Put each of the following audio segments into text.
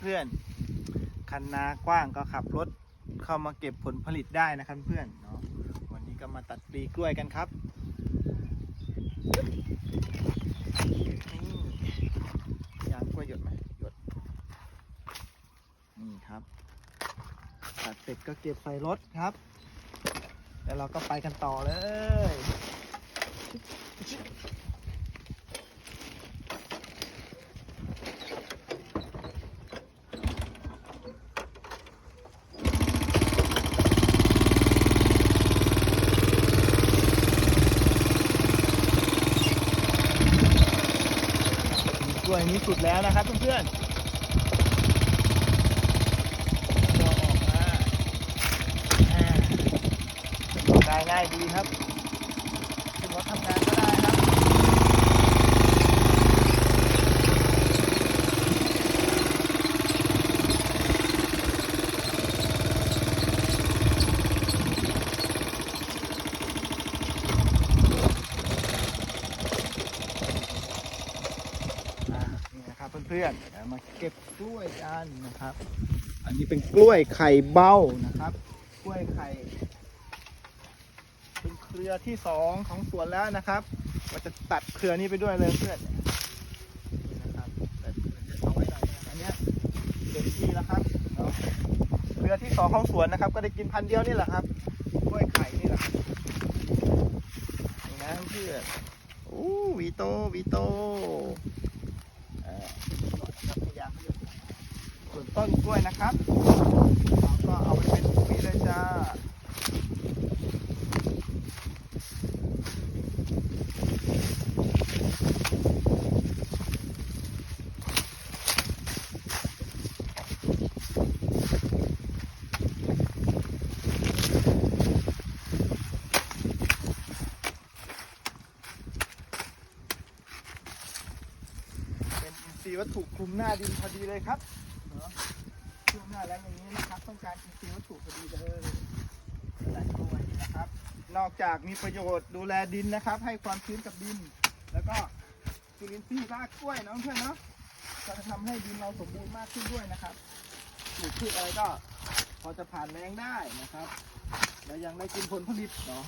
เพื่อนคันนากว้างก็ขับรถเข้ามาเก็บผลผลิตได้นะครับเพื่อนเนาะวันนี้ก็มาตัดปลีกล้วยกันครับนี่ยางกล้วยหยดไหมหยดนี่ครับ ตัดเสร็จก็เก็บใส่รถครับ แล้วเราก็ไปกันต่อเลย วยนี้สุดแล้วนะครับเพื่อนๆก็ออกมาอ่าง่ายดีครับถึงว่าทำงานก็ได้ครับ อ่า นะครับเพื่อนๆเดี๋ยวมาเก็บกล้วยกันนะครับ อันนี้เป็นกล้วยไข่เบ้านะครับ กล้วยไข่เป็นเครือที่สองของสวนแล้วนะครับเราจะตัดเครือนี้ไปด้วยเลยเพื่อนนะครับแต่จะเอาไว้หน่อยนะอันนี้เต็มที่แล้วครับเครือที่สองของสวนนะครับ ก็ได้กินพันเดียวนี่แหละครับกล้วยไข่นี่แหละครับนี่นะเพื่อนโอ้วีโตวีโต เอ่อส่วน ต้นกล้วยนะครับเราก็เอาไปเป็นปุ๋ยเลยจ้าเป็นอินทรียวัตถุคลุมหน้าดินพอดีเลยครับ เนาะช่วงหน้าแล้งอย่างนี้นะครับ ต้องการอินทรีย์วัตถุพอดีเลยหลายตัวนี่นะครับ นอกจากมีประโยชน์ดูแลดินนะครับ ให้ความชื้นกับดิน แล้วก็จุลินทรีย์รากกล้วยเนาะเพื่อนเนาะก็จะทำให้ดินเราสมบูรณ์มากขึ้นด้วยนะครับปลูกพืชอะไรก็ พอจะผ่านแรงได้นะครับ และยังได้กินผลผลิตเนาะ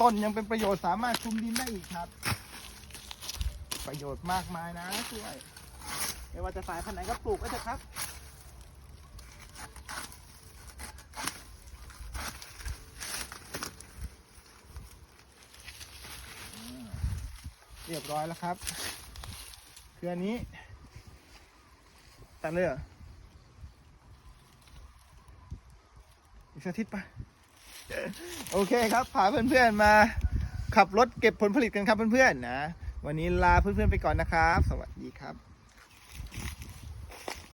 ต้นยังเป็นประโยชน์สามารถคุมดินได้อีกครับ ประโยชน์มากมายนะกล้วย ไม่ว่าจะสายพันธุ์ไหนก็ปลูกก็เถอะครับ เรียบร้อยแล้วครับคืออันนี้ ตัดเลยเหรออีกสักทิตย์ปะโอเคครับพาเพื่อนๆมาขับรถเก็บผลผลิตกันครับเพื่อนๆนะ วันนี้ลาเพื่อนๆไปก่อนนะครับ สวัสดีครับ